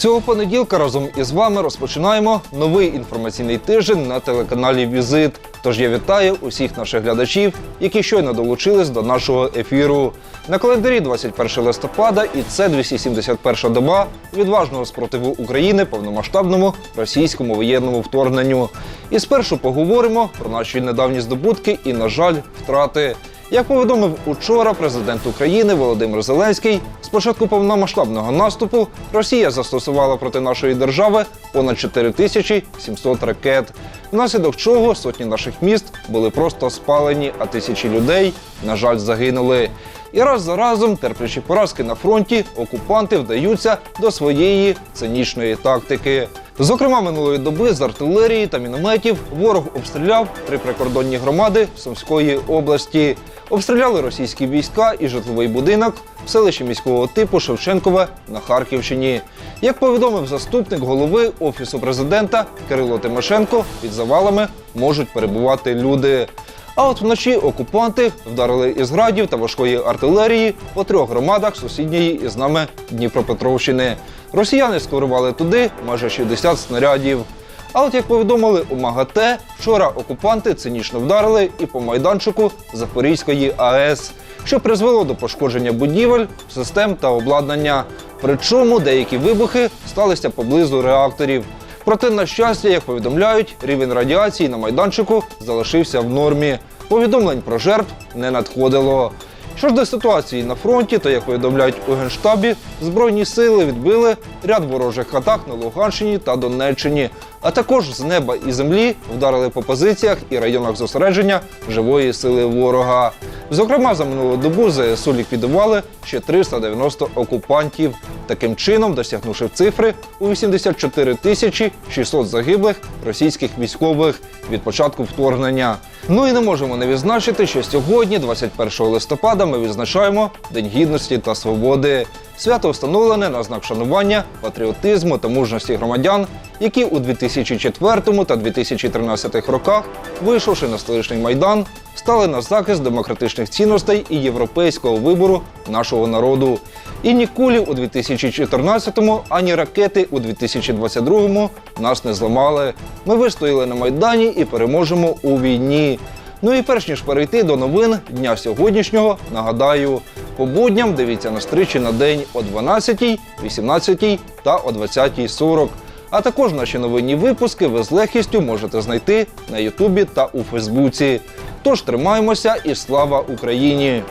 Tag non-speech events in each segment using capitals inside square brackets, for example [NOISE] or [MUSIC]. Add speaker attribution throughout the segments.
Speaker 1: Цього понеділка разом із вами розпочинаємо новий інформаційний тиждень на телеканалі Візит. Тож я вітаю усіх наших глядачів, які щойно долучились до нашого ефіру. На календарі 21 листопада, і це 271 доба відважного спротиву України повномасштабному російському воєнному вторгненню. І спершу поговоримо про наші недавні здобутки і, на жаль, втрати. Як повідомив учора президент України Володимир Зеленський, з початку повномасштабного наступу Росія застосувала проти нашої держави понад 4700 ракет, внаслідок чого сотні наших міст були просто спалені, а тисячі людей, на жаль, загинули. І раз за разом, терплячи поразки на фронті, окупанти вдаються до своєї цинічної тактики. Зокрема, минулої доби з артилерії та мінометів ворог обстріляв три прикордонні громади Сумської області. Обстріляли російські війська і житловий будинок в селищі міського типу Шевченкове на Харківщині. Як повідомив заступник голови офісу президента Кирило Тимошенко, під завалами можуть перебувати люди. А от вночі окупанти вдарили із градів та важкої артилерії по трьох громадах сусідньої із нами Дніпропетровщини. Росіяни скорували туди майже 60 снарядів. А от як повідомили у МАГАТЕ, вчора окупанти цинічно вдарили і по майданчику Запорізької АЕС, що призвело до пошкодження будівель, систем та обладнання. Причому деякі вибухи сталися поблизу реакторів. Проте, на щастя, як повідомляють, рівень радіації на майданчику залишився в нормі. Повідомлень про жертв не надходило. Що ж до ситуації на фронті, то як повідомляють у Генштабі, збройні сили відбили ряд ворожих атак на Луганщині та Донеччині, а також з неба і землі вдарили по позиціях і районах зосередження живої сили ворога. Зокрема, за минулу добу ЗСУ ліквідували ще 390 окупантів, таким чином досягнувши цифри у 84 тисячі 600 загиблих російських військових від початку вторгнення. Ну і не можемо не відзначити, що сьогодні, 21 листопада, ми відзначаємо День гідності та свободи. Свято встановлене на знак шанування, патріотизму та мужності громадян, які у 2004 та 2013 роках, вийшовши на столичний майдан, стали на захист демократичних цінностей і європейського вибору нашого народу. І ні кулі у 2014-му, ані ракети у 2022-му нас не зламали. Ми вистояли на майдані і переможемо у війні. Ну і перш ніж перейти до новин дня сьогоднішнього, нагадаю, по будням дивіться на стричі на день о 12, 18 та о 20.40. А також наші новинні випуски ви з легкістю можете знайти на Ютубі та у Фейсбуці. Тож тримаємося і слава Україні!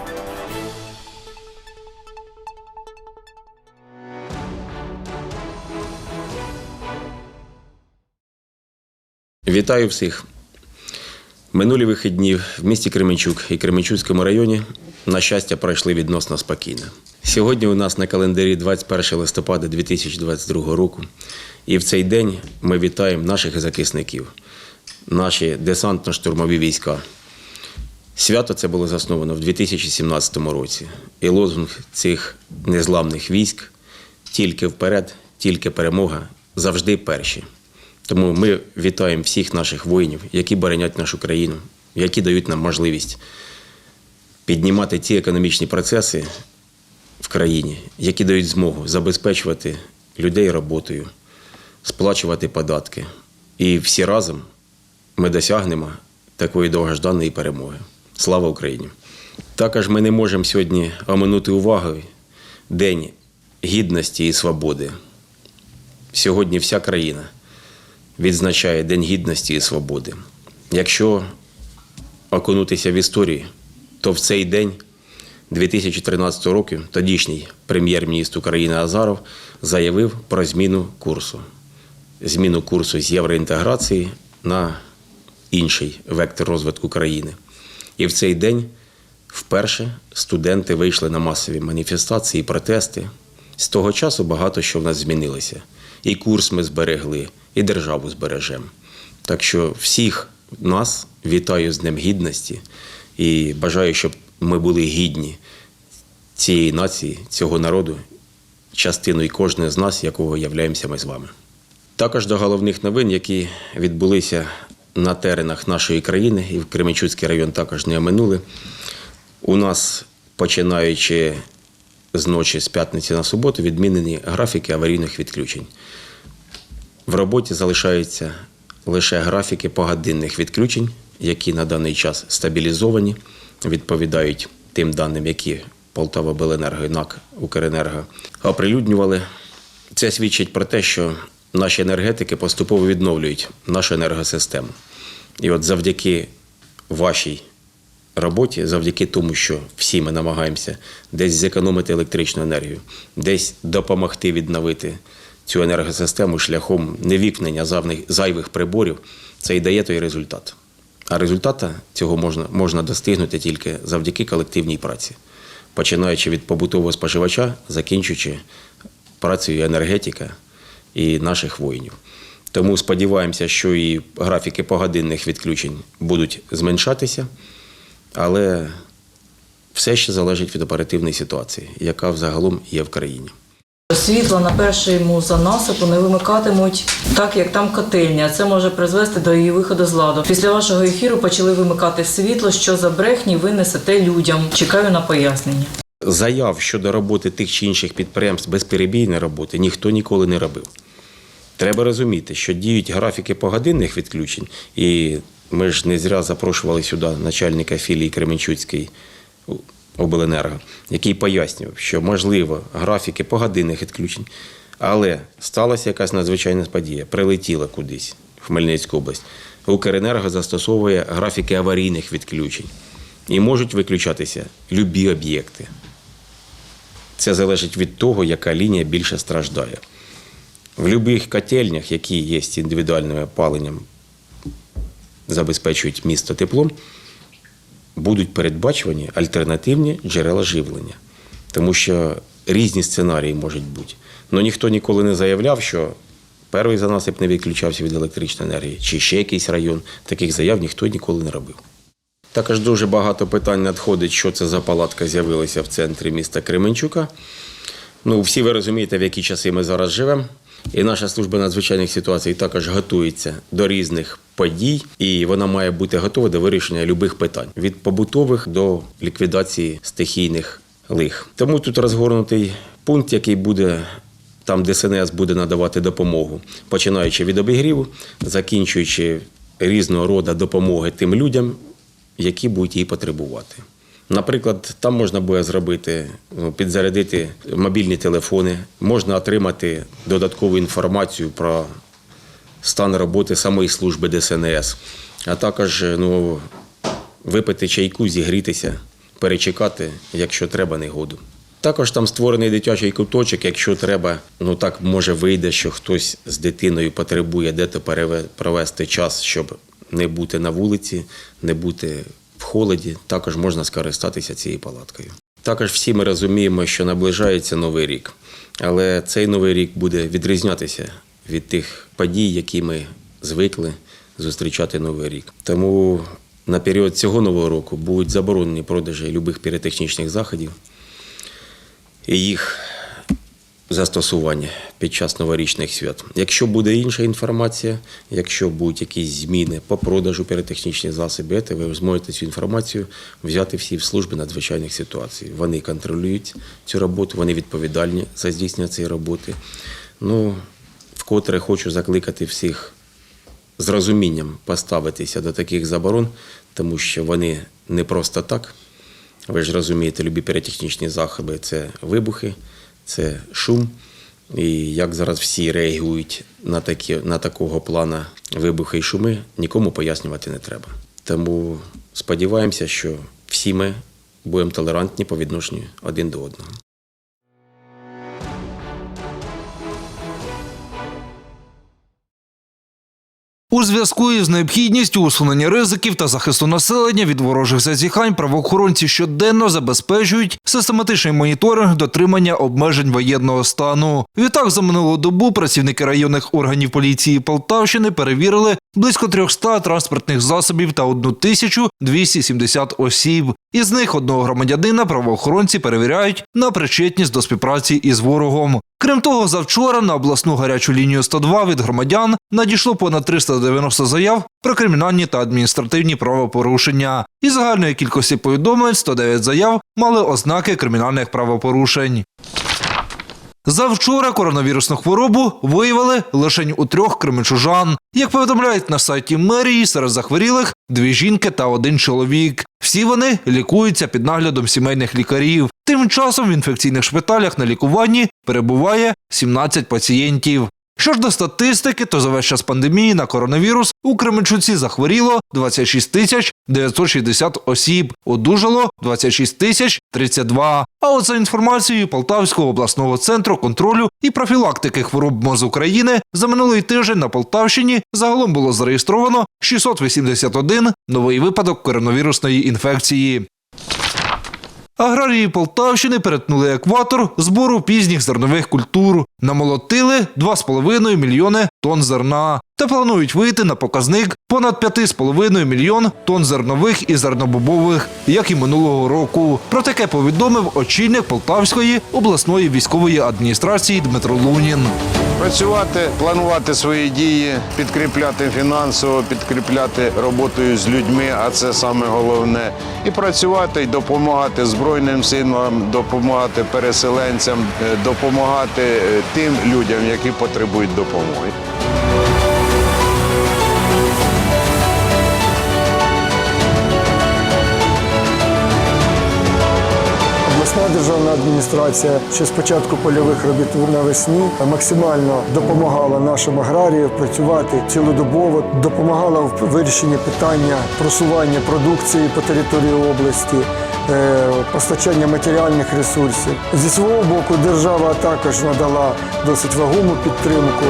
Speaker 2: Вітаю всіх. Минулі вихідні в місті Кременчук і Кременчуцькому районі, на щастя, пройшли відносно спокійно. Сьогодні у нас на календарі 21 листопада 2022 року. І в цей день ми вітаємо наших захисників, наші десантно-штурмові війська. Свято це було засновано в 2017 році. І лозунг цих незламних військ тільки вперед, тільки перемога, завжди перші. Тому ми вітаємо всіх наших воїнів, які боронять нашу країну, які дають нам можливість піднімати ті економічні процеси в країні, які дають змогу забезпечувати людей роботою, сплачувати податки. І всі разом ми досягнемо такої довгожданої перемоги. Слава Україні! Також ми не можемо сьогодні оминути увагою День гідності і свободи. Сьогодні вся країна відзначає День гідності і свободи. Якщо окунутися в історію, то в цей день 2013 року тодішній прем'єр-міністр України Азаров заявив про зміну курсу. Зміну курсу з євроінтеграції на інший вектор розвитку країни. І в цей день вперше студенти вийшли на масові маніфестації, протести. З того часу багато що в нас змінилося. І курс ми зберегли, і державу збережемо. Так що всіх нас вітаю з Днем Гідності і бажаю, щоб ми були гідні цієї нації, цього народу, частиною кожного з нас, якого являємося ми з вами. Також до головних новин, які відбулися на теренах нашої країни, і в Кременчуцький район також не оминули. У нас, починаючи з ночі з п'ятниці на суботу відмінені графіки аварійних відключень. В роботі залишаються лише графіки погодинних відключень, які на даний час стабілізовані, відповідають тим даним, які Полтава Беленерго і НАК Укренерго оприлюднювали. Це свідчить про те, що наші енергетики поступово відновлюють нашу енергосистему. І от завдяки вашій роботі, завдяки тому, що всі ми намагаємося десь зекономити електричну енергію, десь допомогти відновити цю енергосистему шляхом невікнення зайвих приборів, це і дає той результат. А результата цього можна, можна достигнути тільки завдяки колективній праці, починаючи від побутового споживача, закінчуючи працею енергетика і наших воїнів. Тому сподіваємося, що і графіки погодинних відключень будуть зменшатися, але все ще залежить від оперативної ситуації, яка взагалом є в країні.
Speaker 3: Світло на першому занасипу не вимикатимуть так, як там котельня. Це може призвести до її виходу з ладу. Після вашого ефіру почали вимикати світло. Що за брехні ви несете людям? Чекаю на пояснення.
Speaker 2: Заяв щодо роботи тих чи інших підприємств безперебійної роботи ніхто ніколи не робив. Треба розуміти, що діють графіки погодинних відключень, і ми ж не зря запрошували сюди начальника філії Кременчуцької обленерго, який пояснював, що можливо графіки погодинних відключень, але сталася якась надзвичайна подія, прилетіла кудись в Хмельницьку область. Укренерго застосовує графіки аварійних відключень і можуть виключатися любі об'єкти. Це залежить від того, яка лінія більше страждає. В будь-яких котельнях, які є з індивідуальним опаленням, забезпечують місто теплом, будуть передбачувані альтернативні джерела живлення. Тому що різні сценарії можуть бути. Ну ніхто ніколи не заявляв, що перший занасип не відключався від електричної енергії, чи ще якийсь район. Таких заяв ніхто ніколи не робив. Також дуже багато питань надходить, що це за палатка з'явилася в центрі міста Кременчука. Ну, всі ви розумієте, в які часи ми зараз живемо. І наша служба надзвичайних ситуацій також готується до різних подій, і вона має бути готова до вирішення будь-яких питань від побутових до ліквідації стихійних лих. Тому тут розгорнутий пункт, який буде там, де СНС буде надавати допомогу, починаючи від обігріву, закінчуючи різного роду допомоги тим людям, які будуть її потребувати. Наприклад, там можна буде зробити, ну, підзарядити мобільні телефони, можна отримати додаткову інформацію про стан роботи самої служби ДСНС, а також ну, випити чайку, зігрітися, перечекати, якщо треба, негоду. Також там створений дитячий куточок, якщо треба, ну так може вийде, що хтось з дитиною потребує де-то провести час, щоб не бути на вулиці, не бути в холоді, також можна скористатися цією палаткою. Також всі ми розуміємо, що наближається новий рік, але цей новий рік буде відрізнятися від тих подій, які ми звикли зустрічати новий рік. Тому на період цього нового року будуть заборонені продажі любих піротехнічних заходів і їх застосування під час новорічних свят. Якщо буде інша інформація, якщо будуть якісь зміни по продажу піротехнічних засобів, то ви зможете цю інформацію взяти всі в служби надзвичайних ситуацій. Вони контролюють цю роботу, вони відповідальні за здійснення цієї роботи. Ну, вкотре хочу закликати всіх з розумінням поставитися до таких заборон, тому що вони не просто так. Ви ж розумієте, любі піротехнічні заходи це вибухи, це шум. І як зараз всі реагують на, такі, на такого плана вибухи і шуми, нікому пояснювати не треба. Тому сподіваємося, що всі ми будемо толерантні по відношенню один до одного.
Speaker 1: У зв'язку із необхідністю усунення ризиків та захисту населення від ворожих зазіхань правоохоронці щоденно забезпечують систематичний моніторинг дотримання обмежень воєнного стану. Відтак за минулу добу працівники районних органів поліції Полтавщини перевірили близько 300 транспортних засобів та 1270 осіб. Із них одного громадянина правоохоронці перевіряють на причетність до співпраці із ворогом. Крім того, завчора на обласну гарячу лінію 102 від громадян надійшло понад 300
Speaker 4: 390 заяв про кримінальні та адміністративні правопорушення. Із загальної кількості повідомлень 109 заяв мали ознаки кримінальних правопорушень. Завчора коронавірусну хворобу виявили лише у трьох кременчужан. Як повідомляють на сайті мерії, серед захворілих дві жінки та один чоловік. Всі вони лікуються під наглядом сімейних лікарів. Тим часом в інфекційних шпиталях на лікуванні перебуває 17 пацієнтів. Що ж до статистики, то за весь час пандемії на коронавірус у Кременчуці захворіло 26 тисяч 960 осіб, одужало 26 тисяч 32. А от за інформацією Полтавського обласного центру контролю і профілактики хвороб МОЗ України за минулий тиждень на Полтавщині загалом було зареєстровано 681 новий випадок коронавірусної інфекції. Аграрії Полтавщини перетнули екватор збору пізніх зернових культур, намолотили 2,5 мільйони тонн зерна та планують вийти на показник понад 5,5 мільйон тонн зернових і зернобобових, як і минулого року. Про таке повідомив очільник Полтавської обласної військової адміністрації Дмитро Лунін.
Speaker 5: Працювати, планувати свої дії, підкріпляти фінансово, підкріпляти роботою з людьми, а це саме головне. І працювати, і допомагати Збройним силам, допомагати переселенцям, е, допомагати е, тим людям, які потребують допомоги.
Speaker 6: Державна адміністрація ще з початку польових робіт навесні максимально допомагала нашим аграріям працювати цілодобово, допомагала в вирішенні питання просування продукції по території області, е, постачання матеріальних ресурсів. Зі свого боку, держава також надала досить вагому підтримку.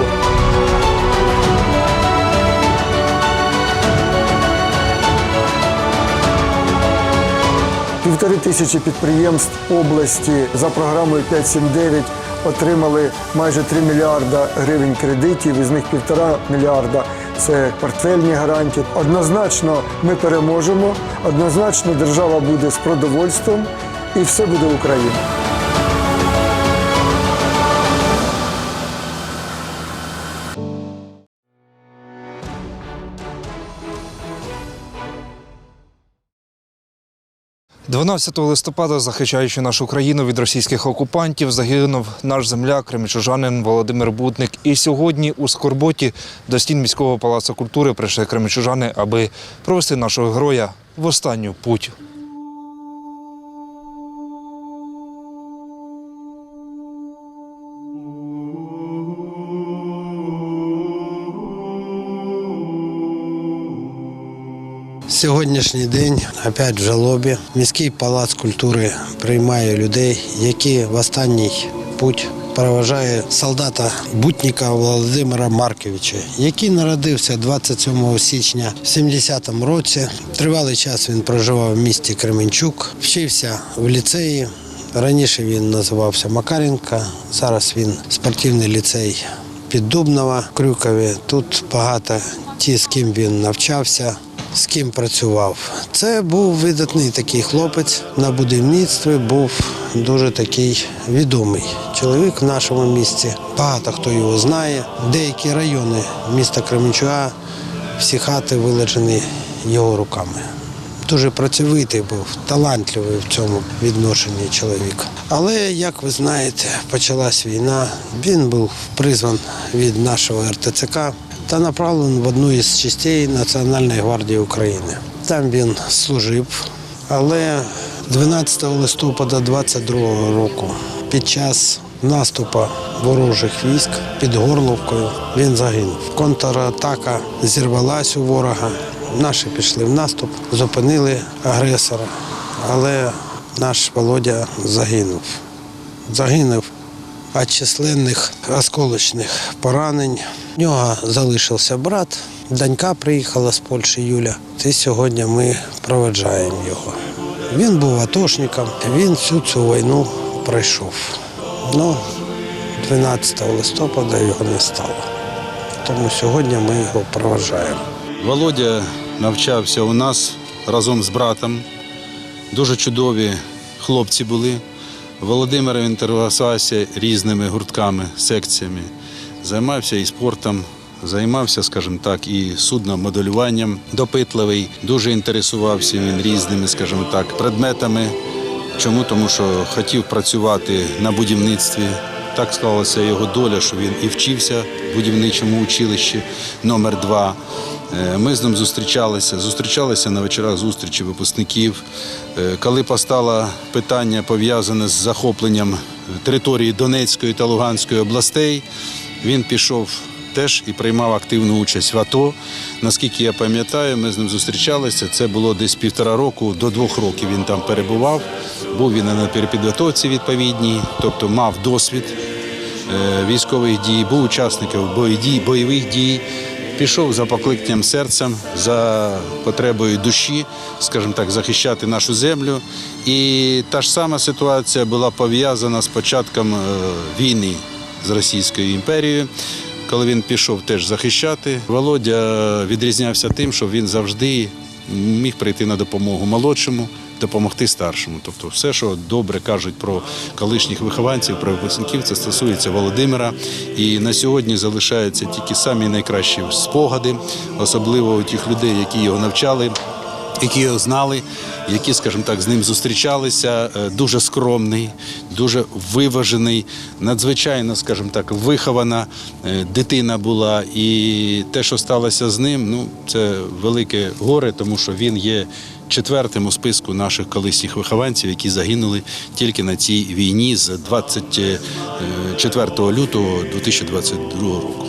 Speaker 6: Півтори тисячі підприємств області за програмою 579 отримали майже 3 мільярда гривень кредитів, із них півтора мільярда це портфельні гарантії. Однозначно ми переможемо, однозначно держава буде з продовольством і все буде Україна.
Speaker 4: – 12 листопада, захищаючи нашу країну від російських окупантів, загинув наш земляк, кремічужанин Володимир Бутник. І сьогодні у Скорботі до стін міського палацу культури прийшли кремічужани, аби провести нашого героя в останню путь.
Speaker 7: Сьогоднішній день опять в жалобі. Міський палац культури приймає людей, які в останній путь проважає солдата Бутніка Володимира Марковича, який народився 27 січня в 70-му році. Тривалий час він проживав в місті Кременчук, вчився в ліцеї. Раніше він називався Макаренка, зараз він спортивний ліцей Піддубнова, в Крюкові. Тут багато ті, з ким він навчався, з ким працював. Це був видатний такий хлопець на будівництві, був дуже такий відомий чоловік в нашому місті. Багато хто його знає. Деякі райони міста Кременчуга, всі хати вилежені його руками. Дуже працьовитий був, талантливий в цьому відношенні чоловік. Але, як ви знаєте, почалась війна. Він був призван від нашого РТЦК та направлений в одну із частей Національної гвардії України. Там він служив, але 12 листопада 22 року під час наступу ворожих військ під Горловкою він загинув. Контратака зірвалась у ворога. Наші пішли в наступ, зупинили агресора, але наш Володя загинув. Загинув від численних осколочних поранень. У нього залишився брат, донька приїхала з Польщі Юля. І сьогодні ми проведжаємо його. Він був атошником, він всю цю війну пройшов. Ну, 12 листопада його не стало. Тому сьогодні ми його проважаємо.
Speaker 8: Володя навчався у нас разом з братом. Дуже чудові хлопці були. Володимир інтересувався різними гуртками, секціями. Займався і спортом, займався, скажімо так, і судномоделюванням, допитливий, дуже інтересувався він різними, скажімо так, предметами. Чому? Тому що хотів працювати на будівництві. Так склалася його доля, що він і вчився в будівничому училищі номер 2 Е, Ми з ним зустрічалися, зустрічалися на вечорах зустрічі випускників. Е, Коли постало питання пов'язане з захопленням території Донецької та Луганської областей, він пішов теж і приймав активну участь в АТО. Наскільки я пам'ятаю, ми з ним зустрічалися. Це було десь півтора року, до двох років він там перебував. Був він на перепідготовці відповідній, тобто мав досвід е, військових дій, був учасником бойових дій. Пішов за покликанням серцем, за потребою душі, скажімо так, захищати нашу землю. І та ж сама ситуація була пов'язана з початком е, війни з Російською імперією. Коли він пішов теж захищати, Володя відрізнявся тим, що він завжди міг прийти на допомогу молодшому, допомогти старшому. Тобто, все, що добре кажуть про колишніх вихованців, про випускників, це стосується Володимира. І на сьогодні залишаються тільки самі найкращі спогади, особливо у тих людей, які його навчали які його знали, які, скажімо так, з ним зустрічалися. Е, Дуже скромний, дуже виважений, надзвичайно, скажімо так, вихована е, дитина була. І те, що сталося з ним, ну це велике горе, тому що він є. Четвертим у списку наших колишніх вихованців, які загинули тільки на цій війні з 24 лютого 2022 року.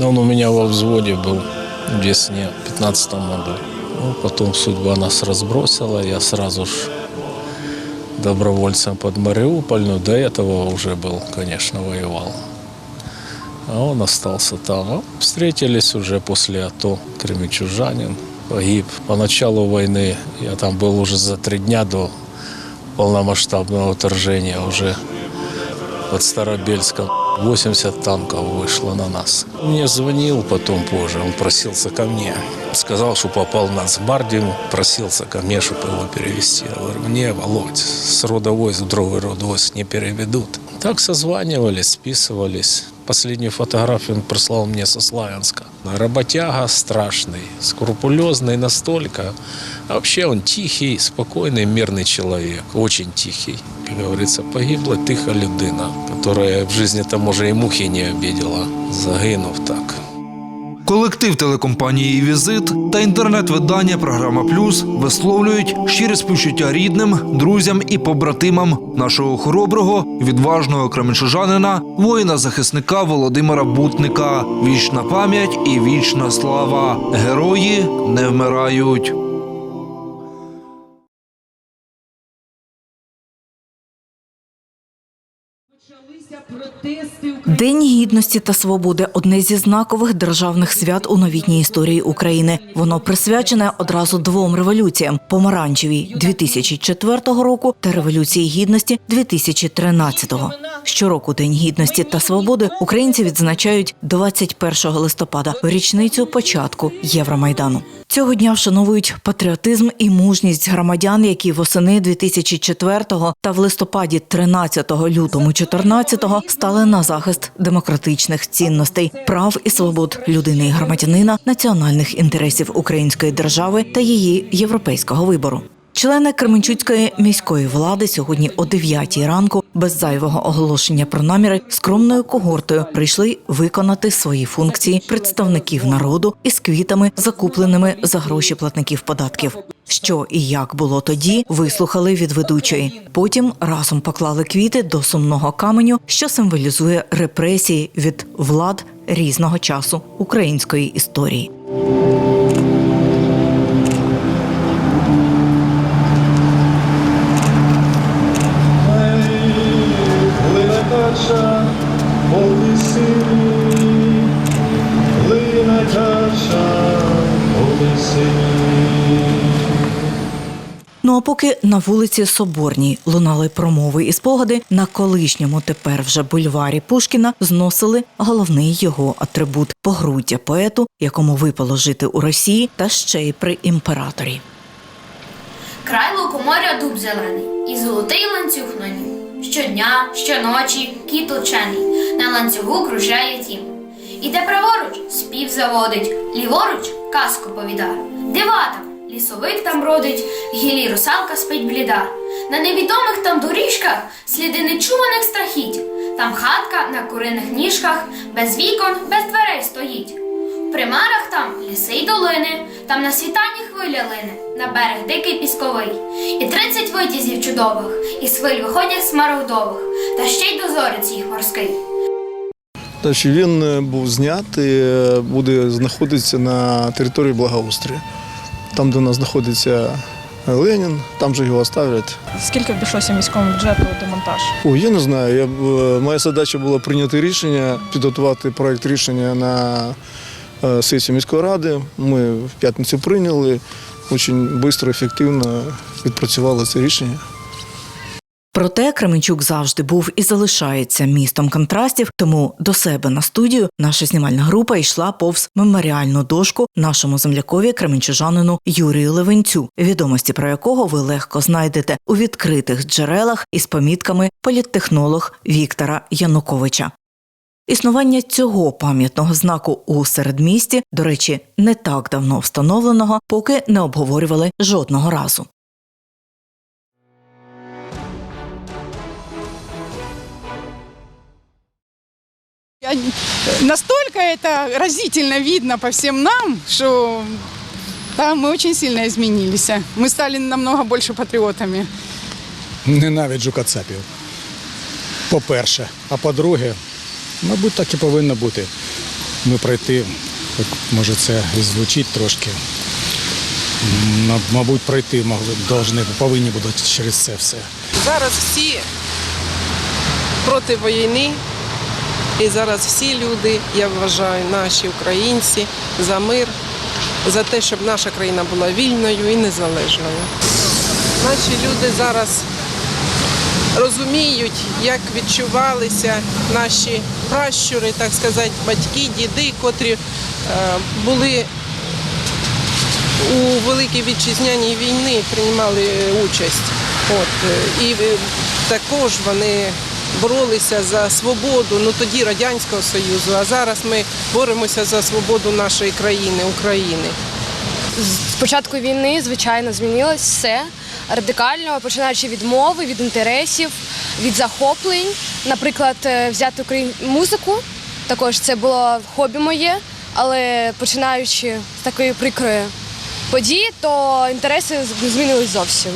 Speaker 9: Он у меня во взводе был в весне, в 15 году. Ну, потом судьба нас разбросила, я сразу ж добровольцем под Мариуполь, но до этого уже был, конечно, воевал. А он остался там. А встретились уже после АТО, кремичужанин, погиб. По началу войны, я там был уже за три дня до полномасштабного вторжения, уже под Старобельском. 80 танков вышло на нас. Мне звонил потом позже, он просился ко мне. Сказал, что попал в Нацгвардию, просился ко мне, чтобы его перевести. Я говорю, не, Володь, с рода войск в другой род войск не переведут. Так созванивались, списывались. Последнюю фотографию он прислал мне со Славянска. Работяга страшный, скрупулезный настолько. а вообще он тихий, спокойный, мирный человек. Очень тихий. Как говорится, погибла тиха людина, которая в жизни-то, може, и мухи не обидела. Загинув так.
Speaker 1: Колектив телекомпанії Візит та інтернет-видання Програма Плюс висловлюють щире співчуття рідним, друзям і побратимам нашого хороброго, відважного кременчужанина, воїна-захисника Володимира Бутника. Вічна пам'ять і вічна слава. Герої не вмирають.
Speaker 10: still День гідності та свободи одне зі знакових державних свят у новітній історії України. Воно присвячене одразу двом революціям: помаранчевій 2004 року та революції гідності 2013-го. Щороку День гідності та свободи українці відзначають 21 листопада, річницю початку Євромайдану. Цього дня вшановують патріотизм і мужність громадян, які восени 2004-го та в листопаді 13 лютому 14-го стали на захист демократичних цінностей, прав і свобод людини і громадянина, національних інтересів української держави та її європейського вибору. Члени Кременчуцької міської влади сьогодні о 9 ранку без зайвого оголошення про наміри скромною когортою прийшли виконати свої функції представників народу із квітами, закупленими за гроші платників податків. Що і як було тоді, вислухали від ведучої. Потім разом поклали квіти до сумного каменю, що символізує репресії від влад різного часу української історії. Поки на вулиці Соборній лунали промови і спогади, на колишньому тепер вже бульварі Пушкіна зносили головний його атрибут погруддя поету, якому випало жити у Росії та ще й при імператорі.
Speaker 11: Край лукоморя дуб зелений, і золотий ланцюг на нім. Щодня, щоночі, кіт учений, на ланцюгу кружляє тім. Іде праворуч, спів заводить, ліворуч казку повіда. Дива там, лісовик там бродить, гілі русалка спить бліда. На невідомих там доріжках сліди нечуваних страхіть. Там хатка на куриних ніжках, без вікон, без дверей стоїть. В примарах там ліси й долини, там на світанні хвиля лине, на берег дикий пісковий. І тридцять витязів чудових, і з хвиль виходять смарагдових, та ще й дозорець їх морський.
Speaker 12: Значить, він е, був знятий, е, буде знаходитися на території благоустрою. Там, де у нас знаходиться Ленін, там же його ставлять.
Speaker 13: Скільки обійшлося міському бюджету демонтаж?
Speaker 12: О, я не знаю. Я, е, моя задача була прийняти рішення, підготувати проект рішення на сесії сесію міської ради. Ми в п'ятницю прийняли. Дуже швидко, ефективно відпрацювали це рішення.
Speaker 10: Проте Кременчук завжди був і залишається містом контрастів, тому до себе на студію наша знімальна група йшла повз меморіальну дошку нашому землякові кременчужанину Юрію Левенцю, відомості про якого ви легко знайдете у відкритих джерелах із помітками політтехнолог Віктора Януковича. Існування цього пам'ятного знаку у середмісті, до речі, не так давно встановленого, поки не обговорювали жодного разу.
Speaker 14: Я- Настолько это разительно видно по всем нам, что да, мы очень сильно изменились. Мы стали намного больше патриотами.
Speaker 15: Ненавиджу кацапів. По-перше. А по-друге, мабуть, так і повинно бути. Ми пройти, от, може це і звучить трошки. м, Мабуть, пройти могли, должны, повинні будуть через це все.
Speaker 14: Зараз всі проти війни. І зараз всі люди, я вважаю, наші українці за мир, за те, щоб наша країна була вільною і незалежною. Наші люди зараз розуміють, як відчувалися наші пращури, так сказати, батьки, діди, котрі е, були у Великій Вітчизняній війні приймали участь. От, е, і е, також вони боролися за свободу, ну тоді Радянського Союзу, а зараз ми боремося за свободу нашої країни, України.
Speaker 13: З початку війни, звичайно, змінилось все радикально, починаючи від мови, від інтересів, від захоплень. Наприклад, е, взяти музику, також це було хобі моє, але починаючи з такої прикрої події, то інтереси змінились зовсім.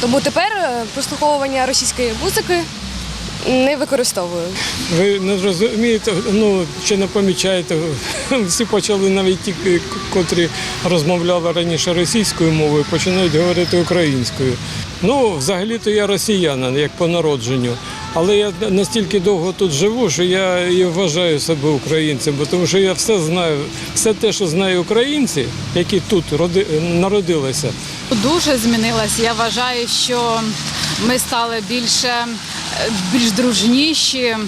Speaker 13: Тому тепер е, прослуховування російської музики не використовую.
Speaker 9: Ви не розумієте, ну чи не помічаєте, [LAUGHS] всі почали навіть ті, котрі розмовляли раніше російською мовою, починають говорити українською. Ну, взагалі-то я росіянин, як по народженню. Але я настільки довго тут живу, що я і вважаю себе українцем, бо тому що я все знаю, все те, що знають українці, які тут роди, народилися,
Speaker 13: Дуже змінилась. Я вважаю, що ми стали більше, більш дружніші, е,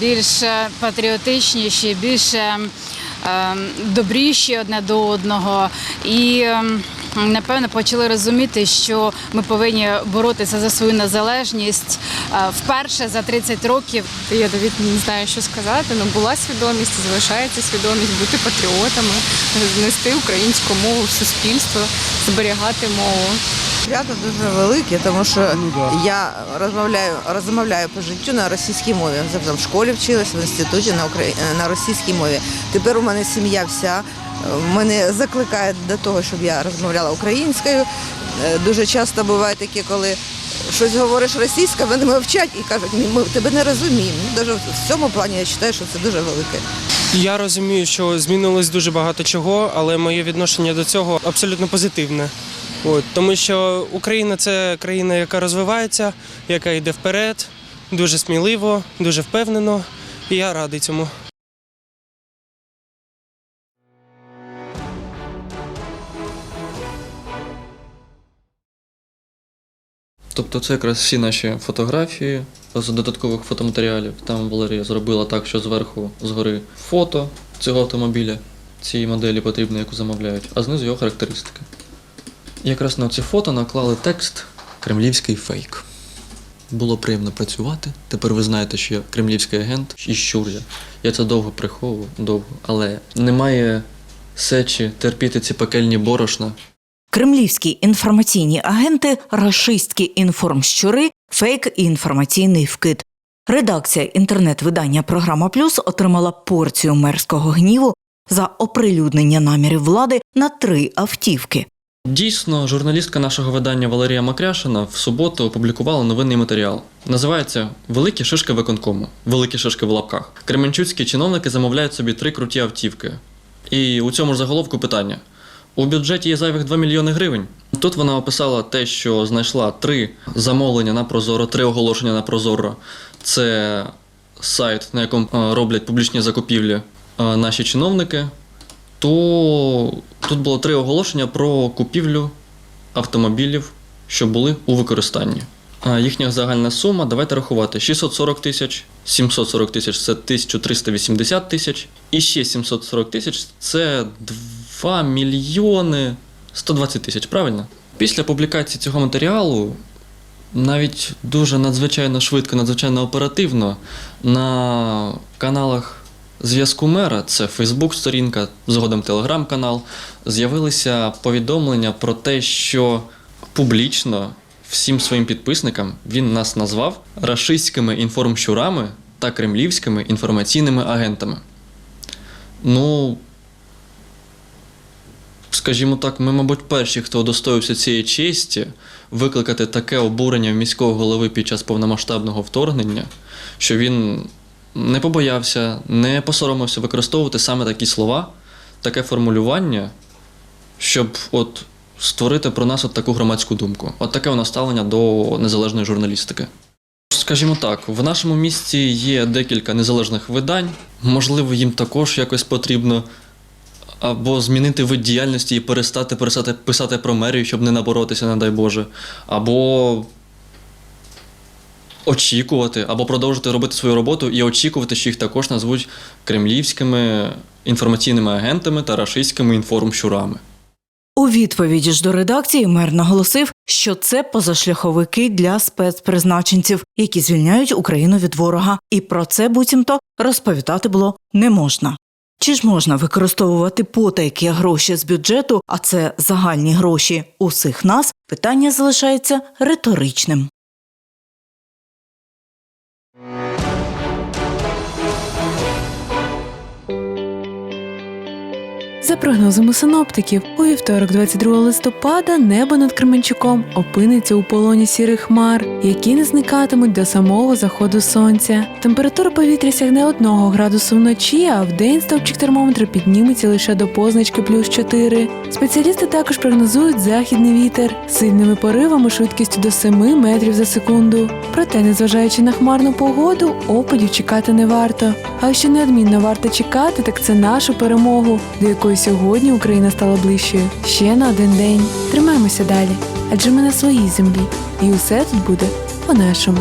Speaker 13: більш патріотичніші, більше е, добріші одне до одного. І напевно почали розуміти, що ми повинні боротися за свою незалежність е, вперше за 30 років.
Speaker 14: Я Давід не знаю, що сказати. Ну була свідомість, залишається свідомість бути патріотами, нести українську мову в суспільство, зберігати мову.
Speaker 16: Свято дуже велике, тому що я розмовляю, розмовляю по життю на російській мові. Завжди в школі вчилася, в інституті на Украї... на російській мові. Тепер у мене сім'я вся. Мене закликають до того, щоб я розмовляла українською. Е, Дуже часто буває таке, коли щось говориш російською, вони мовчать і кажуть, ми тебе не розуміємо. Ну, Даже в цьому плані я вважаю, що це дуже велике.
Speaker 14: Я розумію, що змінилось дуже багато чого, але моє відношення до цього абсолютно позитивне. От, тому що Україна це країна, яка розвивається, яка йде вперед, дуже сміливо, дуже впевнено, і я радий цьому.
Speaker 17: Тобто це якраз всі наші фотографії з додаткових фотоматеріалів. Там Валерія зробила так, що зверху згори фото цього автомобіля, цієї моделі потрібно, яку замовляють, а знизу його характеристики. І якраз на ці фото наклали текст Кремлівський фейк. Було приємно працювати. Тепер ви знаєте, що я кремлівський агент і щур я. Я це довго приховував, довго, але немає сечі терпіти ці пекельні борошна.
Speaker 10: Кремлівські інформаційні агенти, рашистські інформщури, фейк і інформаційний вкид. Редакція інтернет-видання Програма Плюс отримала порцію мерського гніву за оприлюднення намірів влади на три автівки.
Speaker 17: Дійсно, журналістка нашого видання Валерія Макряшина в суботу опублікувала новинний матеріал. Називається Великі шишки виконкому. Великі шишки в лапках. Кременчуцькі чиновники замовляють собі три круті автівки. І у цьому ж заголовку питання: у бюджеті є зайвих 2 мільйони гривень. Тут вона описала те, що знайшла три замовлення на Прозоро, три оголошення на Прозоро. Це сайт, на якому е, роблять публічні закупівлі е, наші чиновники. То тут було три оголошення про купівлю автомобілів, що були у використанні. Їхня загальна сума, давайте рахувати: 640 тисяч, 740 тисяч це 1380 тисяч, і ще 740 тисяч це 2 мільйони 120 тисяч, правильно? Після публікації цього матеріалу навіть дуже надзвичайно швидко, надзвичайно оперативно на каналах зв'язку мера, це Фейсбук-сторінка, згодом телеграм-канал, з'явилися повідомлення про те, що публічно всім своїм підписникам він нас назвав рашистськими інформщурами та кремлівськими інформаційними агентами. Ну, скажімо так, ми, мабуть, перші, хто удостоївся цієї честі, викликати таке обурення в міського голови під час повномасштабного вторгнення, що він не побоявся, не посоромився використовувати саме такі слова, таке формулювання, щоб от створити про нас от таку громадську думку. От таке нас ставлення до незалежної журналістики. Скажімо так, в нашому місті є декілька незалежних видань. Можливо, їм також якось потрібно або змінити вид діяльності і перестати перестати писати про мерію, щоб не наборотися, не дай Боже, або очікувати, або продовжити робити свою роботу і очікувати, що їх також назвуть кремлівськими інформаційними агентами та рашистськими інформщурами.
Speaker 10: У відповіді ж до редакції мер наголосив, що це позашляховики для спецпризначенців, які звільняють Україну від ворога, і про це буцімто розповідати було не можна. Чи ж можна використовувати потайки гроші з бюджету, а це загальні гроші усіх нас? Питання залишається риторичним.
Speaker 18: За прогнозами синоптиків, у вівторок, 22 листопада, небо над Кременчуком опиниться у полоні сірих хмар, які не зникатимуть до самого заходу сонця. Температура повітря сягне 1 градусу вночі, а в день стовпчик термометра підніметься лише до позначки плюс 4. Спеціалісти також прогнозують західний вітер з сильними поривами швидкістю до 7 метрів за секунду. Проте, незважаючи на хмарну погоду, опадів чекати не варто. А що неодмінно варто чекати, так це нашу перемогу, до якої сьогодні Україна стала ближчою ще на один день. Тримаємося далі, адже ми на своїй землі, і усе тут буде по-нашому.